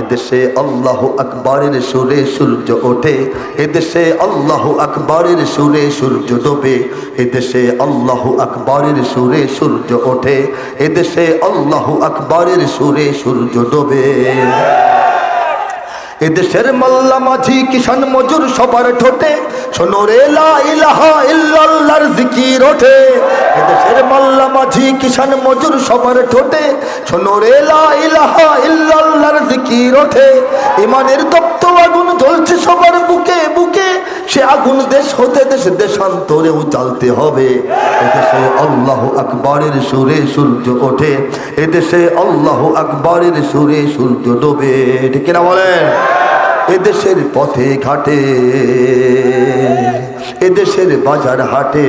এদেশে আল্লাহ আকবরের সুরে সূর্য ওঠে। এদেশে আল্লাহ আকবরের সুরে সূর্য ডোবে। এদেশে আল্লাহ আকবরের সুরে সূর্য ওঠে। এদেশে আল্লাহ আকবরের সুরে সূর্য ডোবে। এদেশের মাল্লা মাঝি কিষান মজুর সবার ঠোঁটে। শোনো জিকির ওঠে। এদেশের মাল্লা মাঝি কিষান মজুর সবার ঠোঁটে। শোনো রে লা ইলাহা ইল্লাল্লাহর জিকির ওঠে? ইমানের তপ্ত আগুন জ্বলছে সবার বুকে বুকে। সে আগুন দেশ হতে দেশ দেশান্তরেও জ্বালতে হবে। এদেশে আল্লাহ আকবরের সুরে সূর্য ওঠে। এদেশে আল্লাহ আকবরের সুরে সূর্য ডোবে। ঠিক কিনা বলেন? এদেশের পথে ঘাটে, এদেশের বাজার হাটে।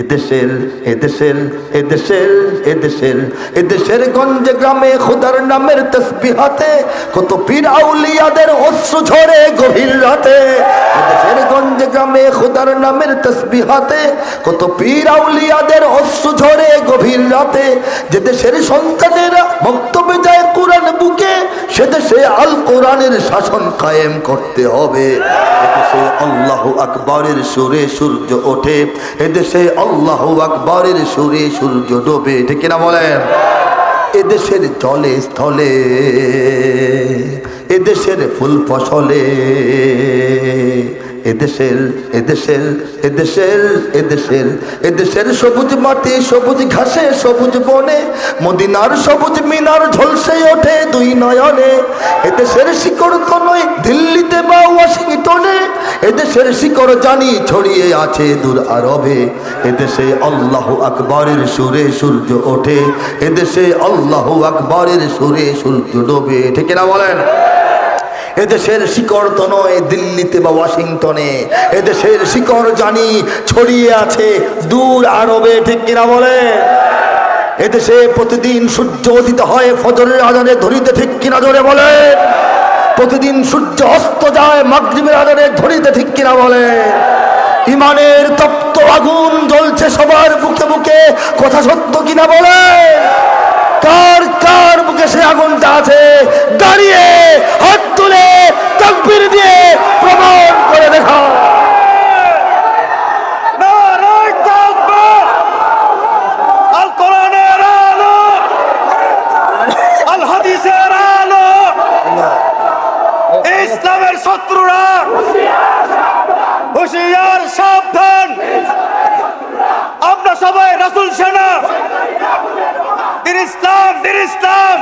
এদেশের এদেশের এদেশের এদেশের এদেশের গঞ্জে গ্রামে খোদার নামের তসবিহাতে কত পীর আউলিয়াদের অশ্রু ঝরে গভীর রাতে। এদেশের গঞ্জে গ্রামে খোদার নামের তসবিহাতে কত পীর আউলিয়াদের অশ্রু ঝরে গভীর রাতে। যে দেশের সন্তানেরা বুকে সে আল কোরআনের শাসন কায়েম করতে হবে। এদেশে আল্লাহ আকবরের সুরে সূর্য ওঠে। এদেশে আল্লাহ আকবরের সুরে সূর্য ডোবে। ঠিক না বলেন? এদেশের জলে স্থলে এদেশের ফুল ফসলে, এদেশের এদেশের এদেশের এদেশের এদেশের সবুজ মাটি, সবুজ ঘাসে, সবুজ বনে, মদিনার সবুজ মিনার ঝলসে ওঠে দুই নয়নে। এদেশের শিকড় তো নয় দিল্লিতে বা ওয়াশিংটনে, এদেশের শিকড় জানি ছড়িয়ে আছে দূর আরবে। এদেশে আল্লাহ আকবরের সুরে সূর্য ওঠে, এদেশে আল্লাহ আকবরের সুরে সূর্য ডোবে। ঠিক না বলেন? এদেশের শিকড় তো নয় দিল্লিতে বা ওয়াশিংটনে। এদেশের শিকড় জানি ছড়িয়ে আছে দূর আরবে, ঠিক কিনা বলে? এদেশে প্রতিদিন সূর্য উদিত হয় ফজরের আজানে ধরিতে ঠিক কিনা জোরে বলে? প্রতিদিন সূর্য অস্ত যায় মাগরিবের আজানে ধরিতে ঠিক কিনা বলে? ইমানের তপ্ত আগুন জ্বলছে সবার বুকে বুকে, কথা সত্য কিনা বলে? কার কার বুকে সে আগুনটা আছে? দাঁড়িয়ে হাত তকবির দিয়ে প্রমাণ করে দেখা নারায় তাকবীর। আল কোরআনের আলো। আল হাদিসের ইসলামের শত্রুরা। হুশিয়ার সাবধান। আমরা সবাই রাসূল সেনা। ইসলাম ইসলাম।